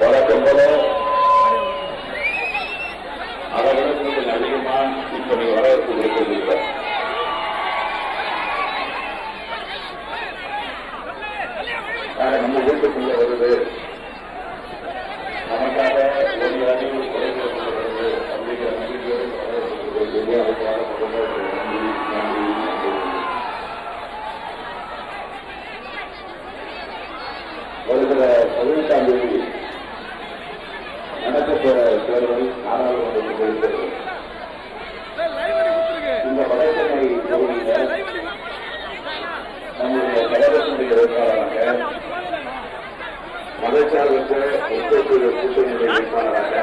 வழக்கம் போல அதை விட கொஞ்சம் அதிகமா இப்ப நீங்க வரவேற்பு கொடுக்கிறது நம்ம வீட்டுக்குள்ள வருது நமக்காக ஒரு அணி குறைந்து வருது அப்படிங்கிற நம்பிக்கையோடு வரவேற்பு கொடுக்கிறது அதுக்காக முதல்ல ஒரு நன்றி நன்றி நன்றி வருகிற பதினெட்டாம் தேதி நடக்கப்போற தேர்தல் நாடாளுமன்றத்தில் இருக்கிறது இந்த வடசென்னை தொகுதியில் நம்முடைய கழகத்தினுடைய வேட்பாளராக வேட்பாளராக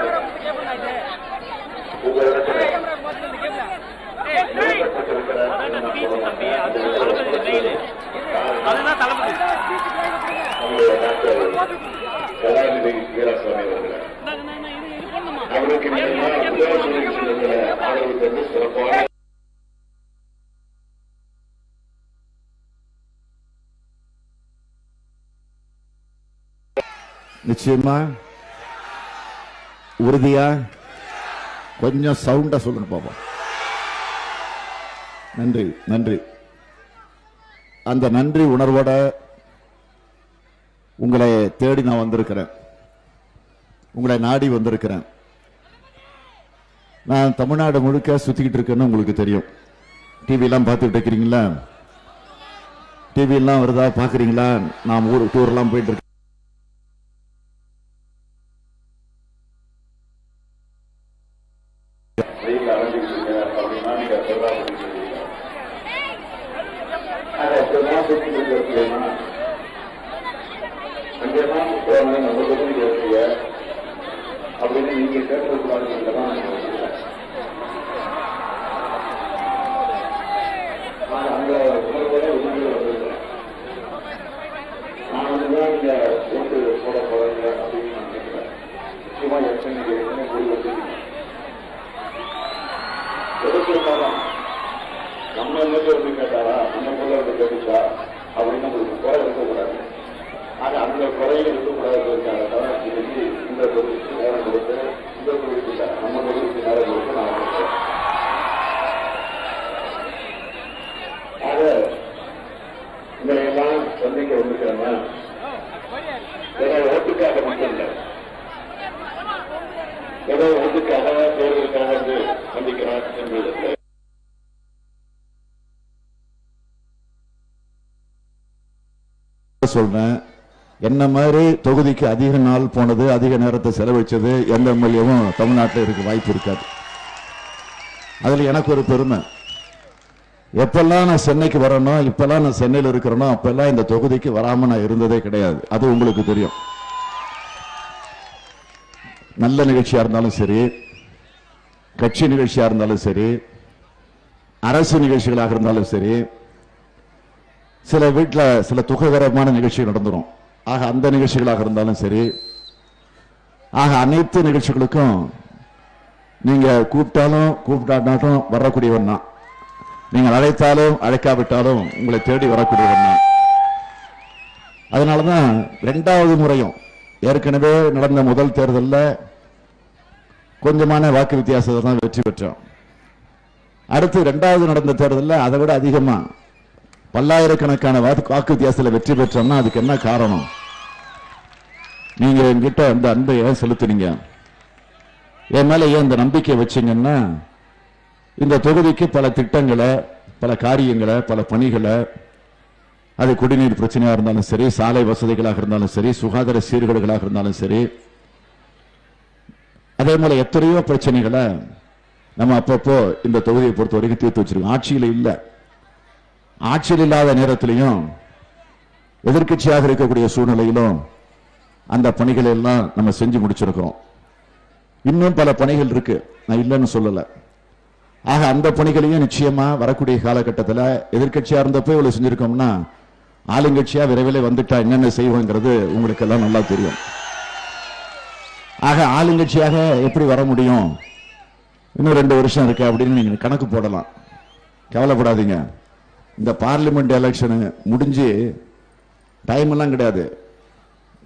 வீராசாமி அவர்கள் அவருக்கு ஆதரவு தந்து சிறப்பான நிச்சயமா? உறுதியா? கொஞ்சம் சவுண்டா சொல்லுங்க பாப்போம். நன்றி நன்றி. அந்த நன்றி உணர்வோட உங்களை தேடி நான் வந்திருக்கிறேன். உங்களை நாடி வந்திருக்கிறேன். நான் தமிழ்நாடு முழுக்க சுத்திக்கிட்டு இருக்கேன்னு உங்களுக்கு தெரியும். டிவி எல்லாம் இருக்கிறீங்களா? டிவி எல்லாம் வருதா? பாக்குறீங்களா நான் ஊர் டூர்லாம் எல்லாம் போயிட்டு இருக்கேன் வெயில் அடைஞ்சிருக்கீங்க அப்படின்னா நீங்க சொல்றாங்க அதை எப்படிதான் சுற்றி கொண்டிருக்கீங்கன்னா அங்கெல்லாம் போன நம்ம தொகுதி இருக்கீங்க அப்படின்னு நீங்க கேட்கக்கூடாதுன்றதான் நான் யோசிக்கிறேன். ஆனா அந்த உணர்வோட உணர்வு வந்திருக்கிறேன் நான் வந்துதான் நீங்க ஓட்டு போட போறீங்க அப்படின்னு நான் நினைக்கிறேன் நிச்சயமா எத்தனை நீங்க எத்தனை போய் வச்சிருக்கீங்க எதிர்த்திருந்தாலும் நம்ம எல்லாம் வந்து கேட்டாரா நம்ம போல வந்து கேட்டுச்சா அப்படின்னு உங்களுக்கு குறை இருக்கக்கூடாது ஆனா அந்த குறையை இருக்கக்கூடாதுக்காக தான் இன்னைக்கு இந்த தொகுதிக்கு நேரம் கொடுத்து இந்த தொகுதிக்கு இல்ல, நம்ம தொகுதிக்கு நேரம் கொடுத்து நான் வந்திருக்கேன். ஆக உங்களை எல்லாம் சந்திக்க வந்திருக்கிறேன்னா ஏதோ ஓட்டுக்காக மட்டும் இல்லை ஏதோ ஓட்டுக்காக தேர்தலுக்காக வந்து சந்திக்கிறார் என்பது சொல்றேன் என்ன மாதிரி தொகுதிக்கு அதிக நாள் போனது அதிக நேரத்தை செலவழிச்சது எந்த எம்எல்ஏவும் தமிழ்நாட்டில் இருக்க வாய்ப்பு இருக்காது. அதுல எனக்கு ஒரு பெருமை. எப்பெல்லாம் நான் சென்னைக்கு வரணும் இப்பெல்லாம் நான் சென்னையில் இருக்கிறேனோ அப்பெல்லாம் இந்த தொகுதிக்கு வராம நான் இருந்ததே கிடையாது. அது உங்களுக்கு தெரியும். நல்ல நிகழ்ச்சியா இருந்தாலும் சரி கட்சி நிகழ்ச்சியா இருந்தாலும் சரி அரசு நிகழ்ச்சிகளாக இருந்தாலும் சரி சில வீட்டில் சில துககரமான நிகழ்ச்சிகள் நடந்துரும். ஆக அந்த நிகழ்ச்சிகளாக இருந்தாலும் சரி ஆக அனைத்து நிகழ்ச்சிகளுக்கும் நீங்கள் கூப்பிட்டாலும் கூப்பிட்டாட்டும் வரக்கூடியவன் தான் நீங்கள் அழைத்தாலும் அழைக்காவிட்டாலும் உங்களை தேடி வரக்கூடியவன் தான் அதனாலதான் ரெண்டாவது முறையும் ஏற்கனவே நடந்த முதல் தேர்தலில் கொஞ்சமான வாக்கு வித்தியாசத்தை தான் வெற்றி பெற்றோம். அடுத்து ரெண்டாவது நடந்த தேர்தலில் அதை விட அதிகமாக பல்லாயிரக்கணக்கான வாக்கு வாக்கு வித்தியாசத்தில் வெற்றி பெற்றோம்னா அதுக்கு என்ன காரணம்? நீங்க என்கிட்ட அந்த அன்பை ஏன் செலுத்துனீங்க? என் மேல ஏன் இந்த நம்பிக்கை வச்சீங்கன்னா இந்த தொகுதிக்கு பல திட்டங்களை பல காரியங்களை பல பணிகளை அது குடிநீர் பிரச்சனையாக இருந்தாலும் சரி சாலை வசதிகளாக இருந்தாலும் சரி சுகாதார சீர்கேடுகளாக இருந்தாலும் சரி அதே போல எத்தனையோ பிரச்சனைகளை நம்ம அப்பப்போ இந்த தொகுதியை பொறுத்த வரைக்கும் தீர்த்து வச்சிருக்கோம். ஆட்சியில் இல்லை. ஆட்சியில் இல்லாத நேரத்திலையும் எதிர்க்கட்சியாக இருக்கக்கூடிய சூழ்நிலையிலும் அந்த பணிகளை எல்லாம் நம்ம செஞ்சு முடிச்சிருக்கிறோம் இன்னும் பல பணிகள் இருக்கு. நான் இல்லைன்னு சொல்லலை. ஆக அந்த பணிகளையும் நிச்சயமா வரக்கூடிய காலகட்டத்தில் எதிர்கட்சியா இருந்தப்போ இவ்வளவு செஞ்சிருக்கோம்னா ஆளுங்கட்சியா விரைவில் வந்துட்டா என்னென்ன செய்வோங்கிறது உங்களுக்கு எல்லாம் நல்லா தெரியும். ஆக ஆளுங்கட்சியாக எப்படி வர முடியும்? இன்னும் ரெண்டு வருஷம் இருக்கு அப்படின்னு நீங்க கணக்கு போடலாம். கவலைப்படாதீங்க. இந்த பார்லிமெண்ட் எலெக்ஷனு முடிஞ்சு டைம் எல்லாம் கிடையாது.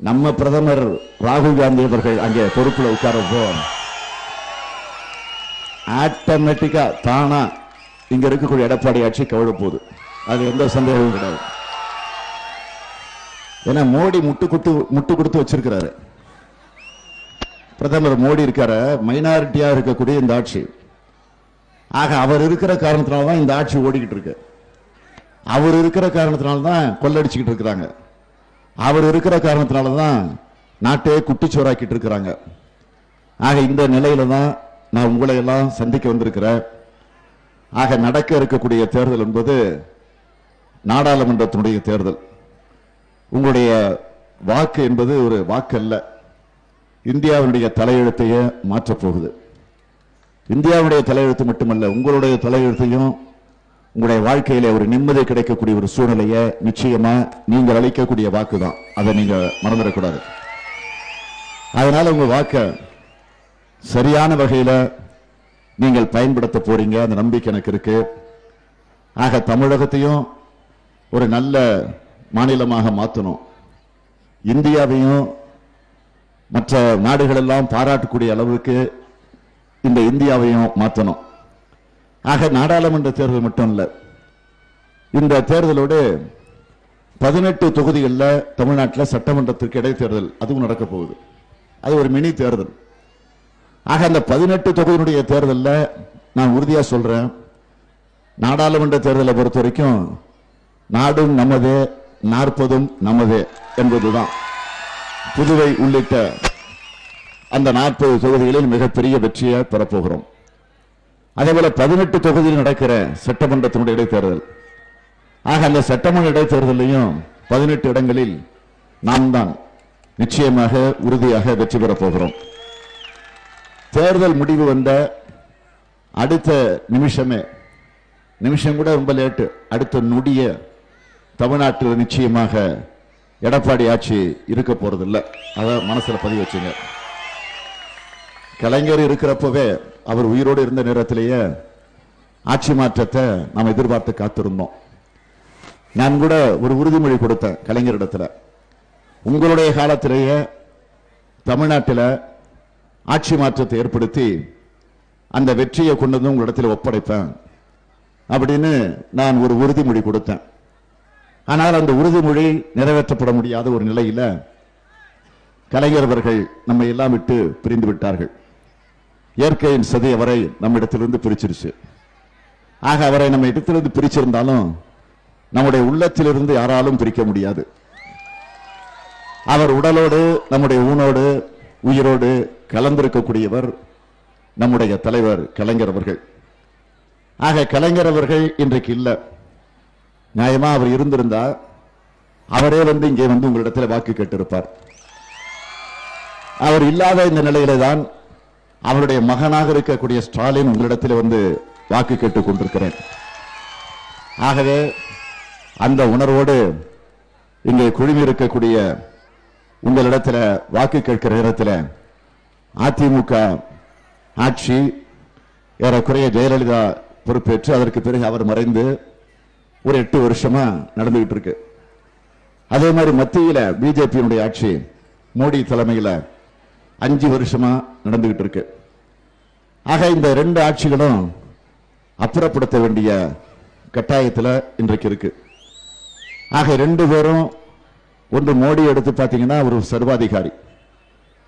நம்ம பிரதமர் ராகுல் காந்தி அவர்கள் அங்கே பொறுப்பில் உட்காரப்போ ஆட்டோமேட்டிக்கா தானா இங்க இருக்கக்கூடிய எடப்பாடி ஆட்சி கவிழ போகுது. அது எந்த சந்தேகமும் கிடையாது. ஏன்னா மோடி முட்டு கொடுத்து முட்டு கொடுத்து வச்சிருக்கிறாரு. பிரதமர் மோடி இருக்கிற மைனாரிட்டியா இருக்கக்கூடிய இந்த ஆட்சி. ஆக அவர் இருக்கிற காரணத்தினால தான் இந்த ஆட்சி ஓடிக்கிட்டு இருக்கு. அவர் இருக்கிற காரணத்தினால தான் கொள்ளடிச்சுக்கிட்டு இருக்கிறாங்க. அவர் இருக்கிற காரணத்தினால தான் நாட்டையே குட்டிச்சோராக்கிட்டு இருக்கிறாங்க. ஆக இந்த நிலையில தான் நான் உங்களை எல்லாம் சந்திக்க வந்திருக்கிறேன். ஆக நடக்க இருக்கக்கூடிய தேர்தல் என்பது நாடாளுமன்றத்தினுடைய தேர்தல். உங்களுடைய வாக்கு என்பது ஒரு வாக்கு அல்ல இந்தியாவினுடைய தலையெழுத்தையே மாற்றப் போகுது. இந்தியாவுடைய தலையெழுத்து மட்டுமல்ல உங்களுடைய தலையெழுத்தையும் உங்களுடைய வாழ்க்கையில ஒரு நிம்மதி கிடைக்கக்கூடிய ஒரு சூழ்நிலையை நிச்சயமா நீங்கள் அளிக்கக்கூடிய வாக்கு தான் அதை நீங்க மறந்துடக்கூடாது. அதனால உங்க வாக்க சரியான வகையில நீங்கள் பயன்படுத்த போறீங்க. அந்த நம்பிக்கை எனக்கு இருக்கு. ஆக தமிழகத்தையும் ஒரு நல்ல மாநிலமாக மாற்றணும் இந்தியாவையும் மற்ற நாடுகளெல்லாம் பாராட்டக்கூடிய அளவுக்கு இந்த இந்தியாவையும் மாற்றணும் ஆக நாடாளுமன்ற தேர்தல் மட்டும் இல்ல. இந்த தேர்தலோடு பதினெட்டு தொகுதிகளில் தமிழ்நாட்டில் சட்டமன்றத்திற்கு இடைத்தேர்தல் அதுவும் நடக்க போகுது. அது ஒரு மினி தேர்தல். ஆக அந்த பதினெட்டு தொகுதியினுடைய தேர்தலில் நான் உறுதியாக சொல்கிறேன் நாடாளுமன்ற தேர்தலை பொறுத்த வரைக்கும் நாடும் நமதே நாற்பதும் நமதே என்பதுதான். புதுவை உள்ளிட்ட அந்த நாற்பது தொகுதிகளில் மிகப்பெரிய வெற்றியை பெறப்போகிறோம். அதே போல பதினெட்டு தொகுதியில் நடக்கிற சட்டமன்றத்தினுடைய இடைத்தேர்தல். ஆக அந்த சட்டமன்ற இடைத்தேர்தலையும் பதினெட்டு இடங்களில் நாம் தான் நிச்சயமாக உறுதியாக வெற்றி பெறப் போகிறோம். தேர்தல் முடிவு வந்த அடுத்த நிமிஷமே நிமிஷம் கூட ரொம்ப லேட்டு அடுத்த நொடிய தமிழ்நாட்டில் நிச்சயமாக எடப்பாடி ஆட்சி இருக்க போறதில்லை. அதை மனசுல பதிவு வச்சுங்க. கலைஞர் இருக்கிறப்பவே அவர் உயிரோடு இருந்த நேரத்திலேயே ஆட்சி மாற்றத்தை நாம் எதிர்பார்த்து காத்திருந்தோம். நான் கூட ஒரு உறுதிமொழி கொடுத்தேன் கலைஞரிடத்தில். உங்களுடைய காலத்திலேயே தமிழ்நாட்டில் ஆட்சி மாற்றத்தை ஏற்படுத்தி அந்த வெற்றியை கொண்டு வந்து உங்களிடத்தில் ஒப்படைப்பேன் அப்படின்னு நான் ஒரு உறுதிமொழி கொடுத்தேன். ஆனால் அந்த உறுதிமொழி நிறைவேற்றப்பட முடியாத ஒரு நிலையில கலைஞர் அவர்கள் நம்மை எல்லாம் விட்டு பிரிந்து விட்டார்கள். இயற்கையின் சதி அவரை நம்மிடத்திலிருந்து பிரிச்சிருச்சு. ஆக அவரை நம்ம இடத்திலிருந்து பிரிச்சிருந்தாலும் நம்முடைய உள்ளத்திலிருந்து யாராலும் பிரிக்க முடியாது. அவர் உடலோடு நம்முடைய ஊனோடு உயிரோடு கலந்திருக்கக்கூடியவர் நம்முடைய தலைவர் கலைஞர் அவர்கள். ஆக கலைஞர் அவர்கள் இன்றைக்கு இல்லை. நியாயமா அவர் இருந்திருந்தா அவரே வந்து இங்கே வந்து உங்களிடத்தில் வாக்கு கேட்டிருப்பார். அவர் இல்லாத இந்த நிலையில தான் அவருடைய மகனாக இருக்கக்கூடிய ஸ்டாலின் உங்களிடத்தில் வந்து வாக்கு கேட்டுக் கொண்டிருக்கிறேன். ஆகவே அந்த உணர்வோடு இங்கே குழுமி இருக்கக்கூடிய உங்களிடத்தில் வாக்கு கேட்கிற நேரத்தில் அதிமுக ஆட்சி ஏறக்குறைய ஜெயலலிதா பொறுப்பேற்று அதற்கு பிறகு அவர் மறைந்து ஒரு எட்டு வருஷமா நடந்துகிட்டு இருக்கு. அதே மாதிரி மத்தியில் பிஜேபியினுடைய ஆட்சி மோடி தலைமையில் அஞ்சு வருஷமா நடந்துகிட்டு இருக்கு ஆக இந்த ரெண்டு ஆட்சிகளும் அப்புறப்படுத்த வேண்டிய கட்டாயத்தில் இன்றைக்கு இருக்கு. ஆக ரெண்டு பேரும் ஒன்று மோடி எடுத்து பார்த்தீங்கன்னா அவர் ஒரு சர்வாதிகாரி.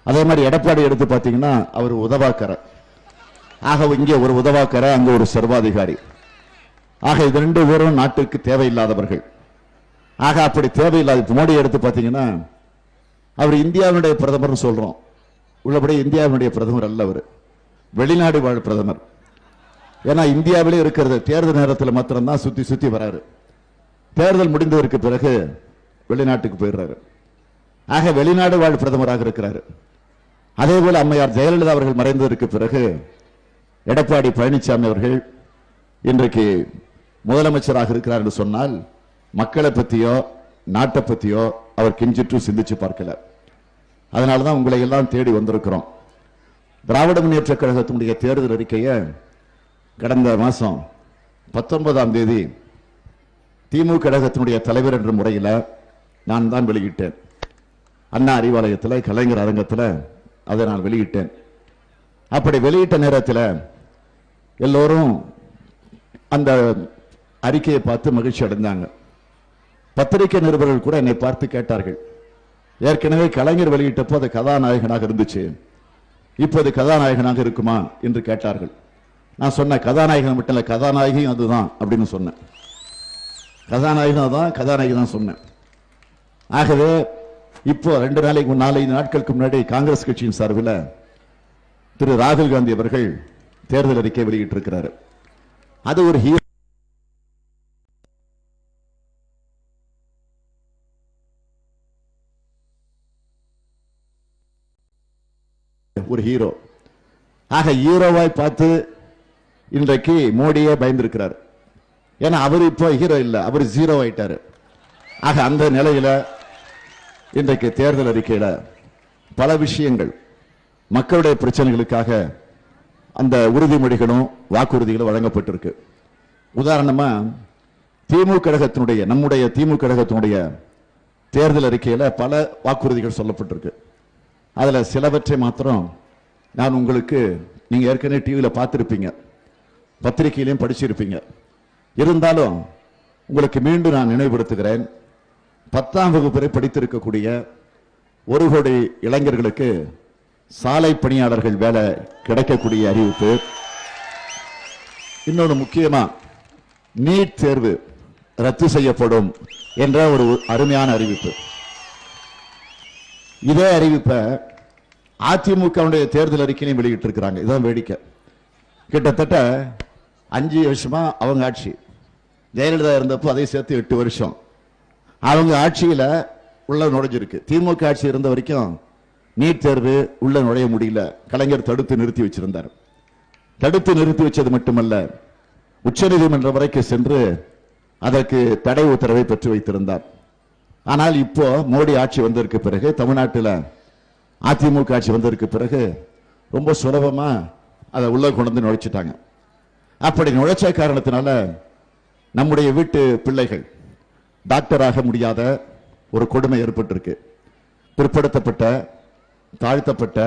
அதே மாதிரி எடப்பாடி எடுத்து பார்த்தீங்கன்னா அவர் உதவாக்கர. ஆக இங்கே ஒரு உதவாக்கர அங்கே ஒரு சர்வாதிகாரி. ஆக இது ரெண்டு பேரும் நாட்டுக்கு தேவையில்லாதவர்கள். ஆக அப்படி தேவையில்லாத மோடி எடுத்து பார்த்தீங்கன்னா அவர் இந்தியாவினுடைய பிரதமர் சொல்றோம். உள்ளபடி இந்தியாவினுடைய பிரதமர் அல்ல அவர். வெளிநாடு வாழ் பிரதமர். ஏன்னா இந்தியாவிலே இருக்கிறது தேர்தல் நேரத்தில் மாத்திரம்தான் சுற்றி சுற்றி வராரு. தேர்தல் முடிந்ததற்கு பிறகு வெளிநாட்டுக்கு போயிடுறாரு. ஆக வெளிநாடு வாழ் பிரதமராக இருக்கிறாரு. அதே போல அம்மையார் ஜெயலலிதா அவர்கள் மறைந்ததற்கு பிறகு எடப்பாடி பழனிசாமி அவர்கள் இன்றைக்கு முதலமைச்சராக இருக்கிறார் என்று சொன்னால் மக்களை பற்றியோ நாட்டை பற்றியோ அவர் கிஞ்சிட்டு சிந்திச்சு பார்க்கல. அதனால தான் உங்களை எல்லாம் தேடி வந்திருக்கிறோம். திராவிட முன்னேற்ற கழகத்தினுடைய தேர்தல் அறிக்கையை கடந்த மாதம் பத்தொன்பதாம் தேதி திமுக கழகத்தினுடைய தலைவர் என்ற முறையில் நான் தான் வெளியிட்டேன். அண்ணா அறிவாலயத்தில் கலைஞர் அரங்கத்தில் அதை நான் வெளியிட்டேன். அப்படி வெளியிட்ட நேரத்தில் எல்லோரும் அந்த அறிக்கையை பார்த்து மகிழ்ச்சி அடைந்தாங்க பத்திரிகை நிருபர்கள் கூட என்னை பார்த்து கேட்டார்கள். ஏற்கனவே கலைஞர் வெளியிட்டப்போ அது கதாநாயகனாக இருந்துச்சு. இப்போது கதாநாயகனாக இருக்குமா என்று கேட்டார்கள். நான் சொன்ன கதாநாயகன் மட்டும் இல்லை கதாநாயகியும் அதுதான் அப்படின்னு சொன்னேன். கதாநாயகன் தான் கதாநாயகி தான் சொன்னேன். ஆகவே இப்போ ரெண்டு நாளைக்கு நாலஞ்சு நாட்களுக்கு முன்னாடி காங்கிரஸ் கட்சியின் சார்பில் திரு ராகுல் காந்தி அவர்கள் தேர்தல் அறிக்கை வெளியிட்டிருக்கிறார். அது ஒரு ஹீரோ ஹீரோ ஆக ஹீரோவாய் பார்த்து இன்றைக்கு மோடியே பயந்திருக்கிறார். ஏன்னா அவர் இப்போ ஹீரோ இல்ல அவர் ஜீரோ ஆயிட்டார். ஆக அந்த நிலையில இன்றைக்கு தேர்தல் அறிக்கையில பல விஷயங்கள் மக்களுடைய பிரச்சனைகளுக்காக அந்த உறுதிமொழிகளும் வாக்குறுதிகளும் வழங்கப்பட்டிருக்கு. உதாரணமா திமுக கழகத்தினுடைய நம்முடைய திமுக கழகத்தினுடைய தேர்தல் அறிக்கையில பல வாக்குறுதிகள் சொல்லப்பட்டிருக்கு. அதுல சிலவற்றை மாத்திரம் நான் உங்களுக்கு நீங்கள் ஏற்கனவே டிவியில் பார்த்துருப்பீங்க. பத்திரிகையிலையும் படிச்சிருப்பீங்க. இருந்தாலும் உங்களுக்கு மீண்டும் நான் நினைவுபடுத்துகிறேன். பத்தாம் வகுப்பு வரை படித்திருக்கக்கூடிய ஒரு கோடி இளைஞர்களுக்கு சாலை பணியாளர்கள் வேலை கிடைக்கக்கூடிய அறிவிப்பு. இன்னொன்று முக்கியமாக நீட் தேர்வு ரத்து செய்யப்படும் என்ற ஒரு அருமையான அறிவிப்பு. இதே அறிவிப்பை அதிமுகவுடைய தேர்தல் அறிக்கையிலையும் வெளியிட்டிருக்கிறாங்க. இதுதான் வேடிக்கை. கிட்டத்தட்ட அஞ்சு வருஷமா அவங்க ஆட்சி. ஜெயலலிதா இருந்தப்போ அதை சேர்த்து எட்டு வருஷம். அவங்க ஆட்சியில் உள்ள நுழைஞ்சிருக்கு. திமுக ஆட்சி இருந்த வரைக்கும் நீட் தேர்வு உள்ள நுழைய முடியல. கலைஞர் தடுத்து நிறுத்தி வச்சிருந்தார். தடுத்து நிறுத்தி வச்சது மட்டுமல்ல உச்சநீதிமன்றம் வரைக்கும் சென்று அதற்கு தடை உத்தரவை பெற்று வைத்திருந்தார். ஆனால் இப்போ மோடி ஆட்சி வந்ததற்கு பிறகு தமிழ்நாட்டில் அதிமுக ஆட்சி வந்ததுக்கு பிறகு ரொம்ப சுலபமா அதை உள்ள கொண்டு வந்து நுழைச்சிட்டாங்க. அப்படி நுழைச்ச காரணத்தினால நம்முடைய வீட்டு பிள்ளைகள் டாக்டராக முடியாத ஒரு கொடுமை ஏற்பட்டிருக்கு. பிற்படுத்தப்பட்ட தாழ்த்தப்பட்ட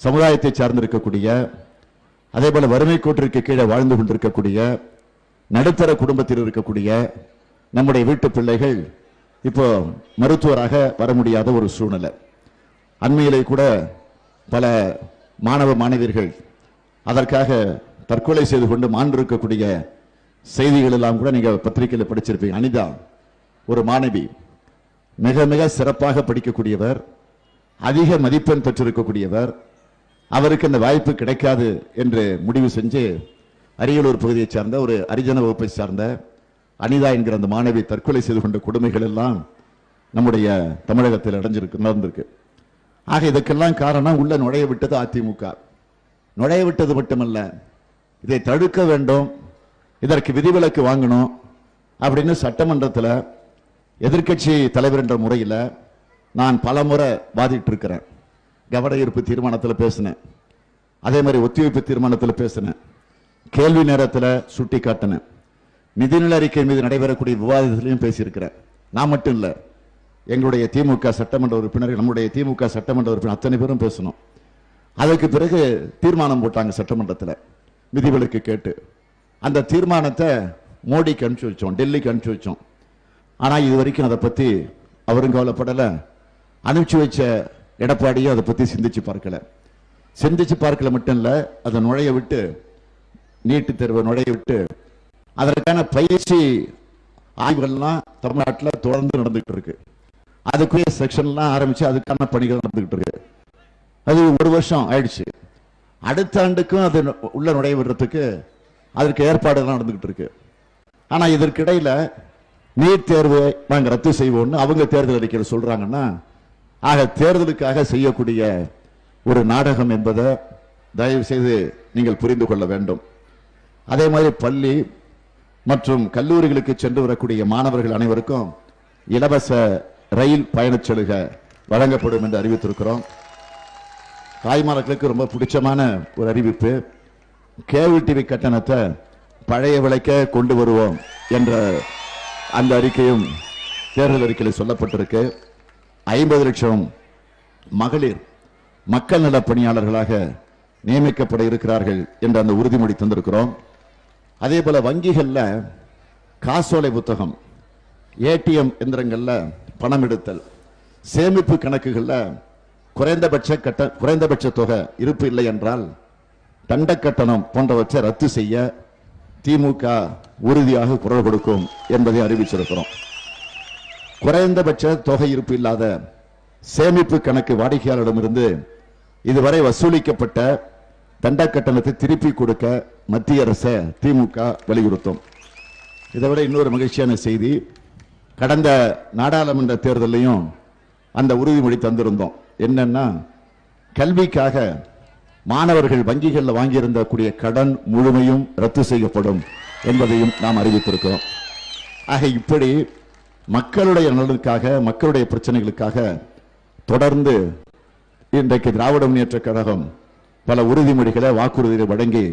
சமுதாயத்தை சார்ந்திருக்கக்கூடிய அதே போல வறுமை கோட்டிற்கு கீழே வாழ்ந்து கொண்டிருக்கக்கூடிய நடுத்தர குடும்பத்தில் இருக்கக்கூடிய நம்முடைய வீட்டு பிள்ளைகள் இப்போ மருத்துவராக வர முடியாத ஒரு சூழ்நிலை. அண்மையிலே கூட பல மாணவ மாணவியர்கள் அதற்காக தற்கொலை செய்து கொண்டு மாண்டிருக்கக்கூடிய செய்திகள் எல்லாம் கூட நீங்கள் பத்திரிகையில் படிச்சிருப்பீங்க. அனிதா ஒரு மாணவி மிக மிக சிறப்பாக படிக்கக்கூடியவர் அதிக மதிப்பெண் பெற்றிருக்கக்கூடியவர் அவருக்கு அந்த வாய்ப்பு கிடைக்காது என்று முடிவு செஞ்சு அரியலூர் பகுதியைச் சார்ந்த ஒரு அரிஜன வகுப்பை சார்ந்த அனிதா என்கிற அந்த மாணவி தற்கொலை செய்து கொண்ட கொடுமைகள் எல்லாம் நம்முடைய தமிழகத்தில் அடைஞ்சிருக்கு நடந்திருக்கு. ஆக இதுக்கெல்லாம் காரணம் உள்ள நுழைய விட்டது அதிமுக. நுழைய விட்டது மட்டுமல்ல இதை தடுக்க வேண்டும் இதற்கு விதிவிலக்கு வாங்கணும் அப்படின்னு சட்டமன்றத்தில் எதிர்க்கட்சி தலைவர் என்ற முறையில் நான் பல முறை வாதிட்டு இருக்கிறேன் கவன ஈர்ப்பு தீர்மானத்தில் பேசினேன். அதே மாதிரி ஒத்திவைப்பு தீர்மானத்தில் பேசினேன். கேள்வி நேரத்தில் சுட்டி காட்டினேன் நிதிநிலை அறிக்கை மீது நடைபெறக்கூடிய விவாதத்திலையும் பேசியிருக்கிறேன். நான் மட்டும் இல்லை எங்களுடைய திமுக சட்டமன்ற உறுப்பினர் நம்முடைய திமுக சட்டமன்ற உறுப்பினர் அத்தனை பேரும் பேசணும். அதுக்கு பிறகு தீர்மானம் போட்டாங்க சட்டமன்றத்தில் விதிவிலக்கு கேட்டு. அந்த தீர்மானத்தை மோடிக்கு அனுப்பிச்சு வச்சோம் டெல்லிக்கு அனுப்பிச்சு வச்சோம். ஆனால் இது வரைக்கும் அதை பற்றி அவரும் கவலைப்படலை அனுப்பிச்சு வச்ச எடப்பாடியும் அதை பற்றி சிந்திச்சு பார்க்கல. சிந்திச்சு பார்க்கல மட்டும் இல்லை அதை நுழைய விட்டு நீட்டு தேர்வை நுழைய விட்டு அதற்கான பயிற்சி ஆய்வுகள்லாம் தமிழ்நாட்டில் தொடர்ந்து நடந்துகிட்டு இருக்கு. அதுக்குரிய செக்ஷன்லாம் ஆரம்பிச்சு அதுக்கான பணிகள் நடந்துகிட்டு இருக்கு. அது ஒரு வருஷம் ஆயிடுச்சு. அடுத்த ஆண்டுக்கும் அது உள்ள நுழைய விடுறதுக்கு அதற்கு ஏற்பாடுலாம் நடந்துகிட்டு இருக்கு. ஆனா இதற்கிடையில நீட் தேர்வு நாங்கள் ரத்து செய்வோம்னு அவங்க தேர்தல் அறிக்கையில் சொல்றாங்கன்னா ஆக தேர்தலுக்காக செய்யக்கூடிய ஒரு நாடகம் என்பதை தயவு செய்து நீங்கள் புரிந்து கொள்ள வேண்டும். அதே மாதிரி பள்ளி மற்றும் கல்லூரிகளுக்கு சென்று வரக்கூடிய மாணவர்கள் அனைவருக்கும் இலவச ரயில் பயணச் சலுகை வழங்கப்படும் என்று அறிவித்திருக்கிறோம். தாய்மார்களுக்கு ரொம்ப பிடிச்சமான ஒரு அறிவிப்பு. கேபிள் டிவி கட்டணத்தை பழைய விலைக்க கொண்டு வருவோம் என்ற அந்த அறிக்கையும் தேர்தல் அறிக்கையில் சொல்லப்பட்டிருக்கு. ஐம்பது லட்சம் மகளிர் மக்கள் நல பணியாளர்களாக நியமிக்கப்பட இருக்கிறார்கள் என்று அந்த உறுதிமொழி தந்திருக்கிறோம். அதே போல வங்கிகளில் காசோலை புத்தகம் ஏடிஎம் எந்திரங்களில் பணம் எடுத்தல் சேமிப்பு கணக்குகளில் குறைந்தபட்ச கட்ட குறைந்தபட்ச தொகை இருப்பு இல்லை என்றால் தண்ட கட்டணம் போன்றவற்றை ரத்து செய்ய திமுக உறுதியாக குரல் கொடுக்கும் என்பதை அறிவிச்சிருக்கிறோம் குறைந்தபட்ச தொகை இருப்பு இல்லாத சேமிப்பு கணக்கு வாடிக்கையாளரிடமிருந்து இதுவரை வசூலிக்கப்பட்ட தண்ட கட்டணத்தை திருப்பி கொடுக்க மத்திய அரசை திமுக வலியுறுத்தும். இதை விட இன்னொரு மகிழ்ச்சியான செய்தி கடந்த நாடாளுமன்ற தேர்தலையும் அந்த உறுதிமொழி தந்திருந்தோம். என்னன்னா கல்விக்காக மாணவர்கள் வங்கிகளில் வாங்கியிருந்த கூடிய கடன் முழுமையும் ரத்து செய்யப்படும் என்பதையும் நாம் அறிவித்திருக்கிறோம். ஆக இப்படி மக்களுடைய நலனுக்காக மக்களுடைய பிரச்சனைகளுக்காக தொடர்ந்து இன்றைக்கு திராவிட முன்னேற்ற கழகம் பல உறுதிமொழிகளை வாக்குறுதிகளை வழங்கி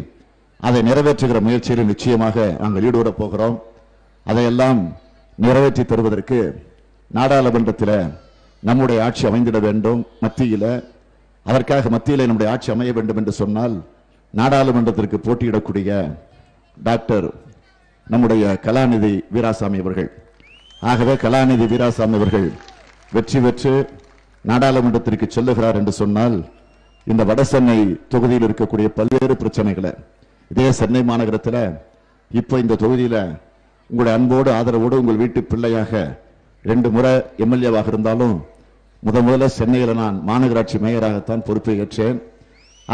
அதை நிறைவேற்றுகிற முயற்சியில் நிச்சயமாக நாங்கள் ஈடுபட போகிறோம். அதையெல்லாம் நிறைவேற்றி தருவதற்கு நாடாளுமன்றத்தில் நம்முடைய ஆட்சி அமைந்திட வேண்டும். மத்தியில் அதற்காக மத்தியில் நம்முடைய ஆட்சி அமைய வேண்டும் என்று சொன்னால் நாடாளுமன்றத்திற்கு போட்டியிடக்கூடிய டாக்டர் நம்முடைய கலாநிதி வீராசாமி அவர்கள். ஆகவே கலாநிதி வீராசாமி அவர்கள் வெற்றி பெற்று நாடாளுமன்றத்திற்கு செல்லுகிறார் என்று சொன்னால் இந்த வட சென்னை தொகுதியில் இருக்கக்கூடிய பல்வேறு பிரச்சனைகளை இதே சென்னை மாநகரத்தில் இப்போ இந்த தொகுதியில் உங்களுடைய அன்போடு ஆதரவோடு உங்கள் வீட்டு பிள்ளையாக ரெண்டு முறை எம்எல்ஏவாக இருந்தாலும் முத முதல்ல சென்னையில் நான் மாநகராட்சி மேயராகத்தான் பொறுப்பை ஏற்றேன்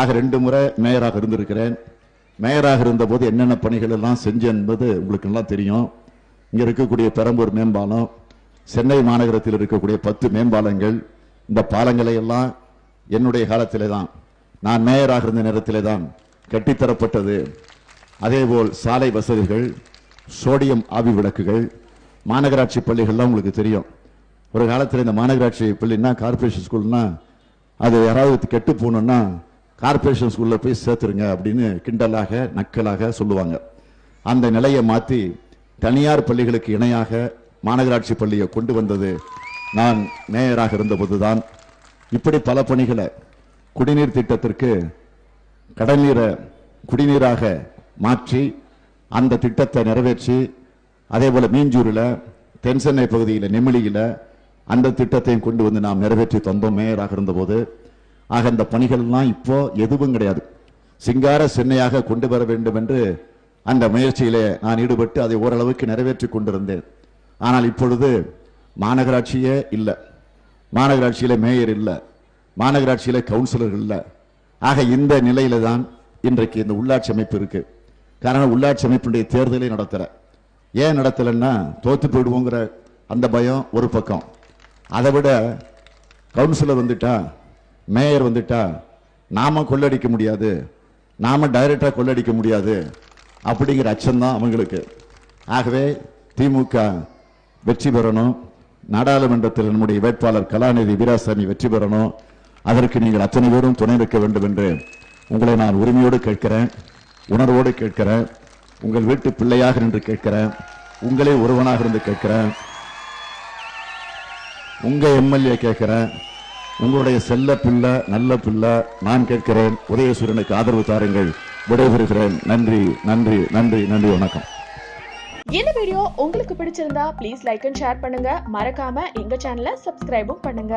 ஆக ரெண்டு முறை மேயராக இருந்திருக்கிறேன். மேயராக இருந்தபோது என்னென்ன பணிகள் எல்லாம் செஞ்சேன் என்பது உங்களுக்கு எல்லாம் தெரியும். இங்கே இருக்கக்கூடிய பெரம்பூர் மேம்பாலம் சென்னை மாநகரத்தில் இருக்கக்கூடிய பத்து மேம்பாலங்கள் இந்த பாலங்களை எல்லாம் என்னுடைய காலத்திலே தான் நான் மேயராக இருந்த நேரத்திலே தான் கட்டித்தரப்பட்டது. அதேபோல் சாலை வசதிகள் சோடியம் ஆவி விளக்குகள் மாநகராட்சி பள்ளிகள்லாம் உங்களுக்கு தெரியும். ஒரு காலத்தில் இந்த மாநகராட்சி பள்ளின்னா கார்ப்பரேஷன் ஸ்கூல்னா அது யாராவது கெட்டு போகணும்னா கார்ப்பரேஷன் ஸ்கூலில் போய் சேர்த்துருங்க அப்படின்னு கிண்டலாக நக்கலாக சொல்லுவாங்க. அந்த நிலையை மாற்றி தனியார் பள்ளிகளுக்கு இணையாக மாநகராட்சி பள்ளியை கொண்டு வந்தது நான் மேயராக இருந்தபோது தான் இப்படி பல பணிகளை குடிநீர் திட்டத்திற்கு கடல்நீரை குடிநீராக மாற்றி அந்த திட்டத்தை நிறைவேற்றி அதே போல மீஞ்சூரில் தென்சென்னை பகுதியில் நெமிலியில் அந்த திட்டத்தையும் கொண்டு வந்து நாம் நிறைவேற்றி தந்தோம் மேயராக இருந்தபோது. ஆக இந்த பணிகள்லாம் இப்போ எதுவும் கிடையாது. சிங்கார சென்னையாக கொண்டு வர வேண்டும் என்று அந்த முயற்சியிலே நான் ஈடுபட்டு அதை ஓரளவுக்கு நிறைவேற்றி கொண்டிருந்தேன். ஆனால் இப்பொழுது மாநகராட்சியே இல்லை. மாநகராட்சியில் மேயர் இல்லை. மாநகராட்சியில் கவுன்சிலர்கள் இல்லை. ஆக இந்த நிலையில தான் இன்றைக்கு இந்த உள்ளாட்சி அமைப்பு இருக்குது காரணம் உள்ளாட்சி அமைப்பினுடைய தேர்தலை நடத்தல ஏன் நடத்தலைன்னா தோற்று போயிடுவோங்கிற அந்த பயம் ஒரு பக்கம். அதை விட கவுன்சிலர் வந்துட்டா மேயர் வந்துட்டா நாம கொள்ளடிக்க முடியாது நாம் டைரெக்டாக கொள்ளடிக்க முடியாது அப்படிங்கிற அச்சம்தான் அவங்களுக்கு. ஆகவே திமுக வெற்றி பெறணும். நாடாளுமன்றத்தில் நம்முடைய வேட்பாளர் கலாநிதி வீராசாமி வெற்றி பெறணும். அதற்கு நீங்கள் அத்தனை பேரும் துணை நிற்க வேண்டும் என்று உங்களை நான் உரிமையோடு கேட்கிறேன். உணர்வோடு கேட்கிறேன் உங்கள் வீட்டு பிள்ளையாக நின்று கேட்கிறேன் உங்களே ஒருவனாக இருந்து கேட்கிறேன் உங்க எம்எல்ஏ கேட்கிறேன் உங்களுடைய செல்ல பிள்ளை நல்ல பிள்ளை நான் கேட்கிறேன் உதயசூரனுக்கு ஆதரவு தாருங்கள். விடைபெறுகிறேன். நன்றி நன்றி நன்றி நன்றி வணக்கம். இந்த வீடியோ உங்களுக்கு பிடிச்சிருந்தா ப்ளீஸ் லைக் அண்ட் ஷேர் பண்ணுங்க. மறக்காம எங்க சேனலை சப்ஸ்கிரைபும் பண்ணுங்க.